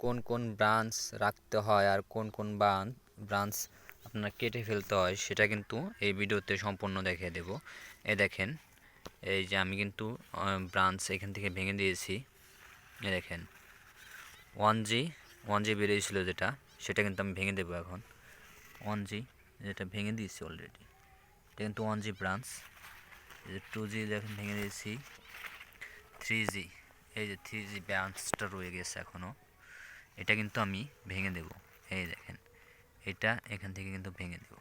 কোন কোন ব্রাঞ্চ রাখতে হয় আর কোন কোন ব্রাঞ্চ আপনার কেটে ফেলতে হয় সেটা কিন্তু এই ভিডিওতে সম্পূর্ণ দেখিয়ে দেব। এ দেখেন, এই যে আমি কিন্তু ব্রাঞ্চ এখান থেকে ভেঙে দিয়েছি। এ দেখেন ওয়ান জি ওয়ান জি বেরিয়েছিল যেটা, সেটা কিন্তু আমি ভেঙে দেবো এখন। ওয়ান জি যেটা ভেঙে দিয়েছি অলরেডি এটা কিন্তু one G branch two G দেখেন ভেঙে দিয়েছি থ্রি জি এই যে থ্রি জি ব্রাঞ্চটা রয়ে গেছে এখনও এটা কিন্তু আমি ভেঙে দেব। এই দেখেন, এটা এখান থেকে কিন্তু ভেঙে দেব।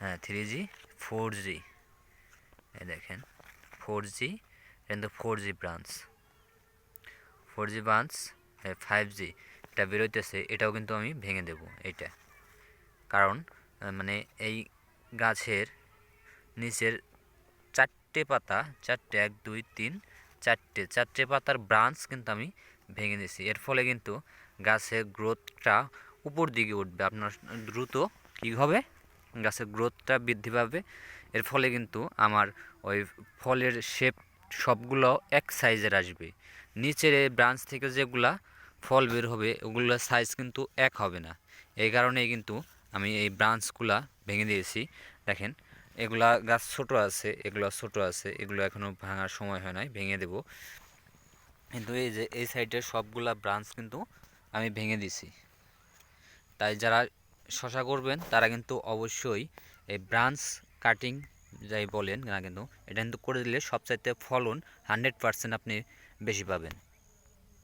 হ্যাঁ থ্রি জি ফোর জি এই দেখেন ফোর জি কিন্তু four G branch four G branch five G এটা বেরোইতেছে, এটাও কিন্তু আমি ভেঙে দেব, এইটা। কারণ মানে এই গাছের নিচের চারটে পাতা, চারটে, এক, দুই, তিন, চারটে চারটে পাতার ব্রাঞ্চ কিন্তু আমি ভেঙে দিয়েছি। এর ফলে কিন্তু গাছের গ্রোথটা উপর দিকে উঠবে। আপনার দ্রুত কী হবে? গাছের গ্রোথটা বৃদ্ধি পাবে। এর ফলে কিন্তু আমার ওই ফলের শেপ সবগুলো এক সাইজের আসবে। নিচের ব্রাঞ্চ থেকে যেগুলা ফল বের হবে, ওগুলোর সাইজ কিন্তু এক হবে না। এই কারণেই কিন্তু আমি এই ব্রাঞ্চগুলা ভেঙে দিয়েছি। দেখেন, এগুলা গাছ ছোট আছে, এগুলো ছোট আছে, এগুলো এখনও ভাঙার সময় হয় নাই, ভেঙে দেব। কিন্তু এই যে, এই সাইডের সবগুলা ব্রাঞ্চ কিন্তু আমি ভেঙে দিছি। তাই যারা শশা করবেন, তারা কিন্তু অবশ্যই এই ব্রাঞ্চ কাটিং যাই বলেন না কিন্তু এটা কিন্তু করে দিলে সবচাইতে ফলন হানড্রেড পারসেন্ট আপনি বেশি পাবেন।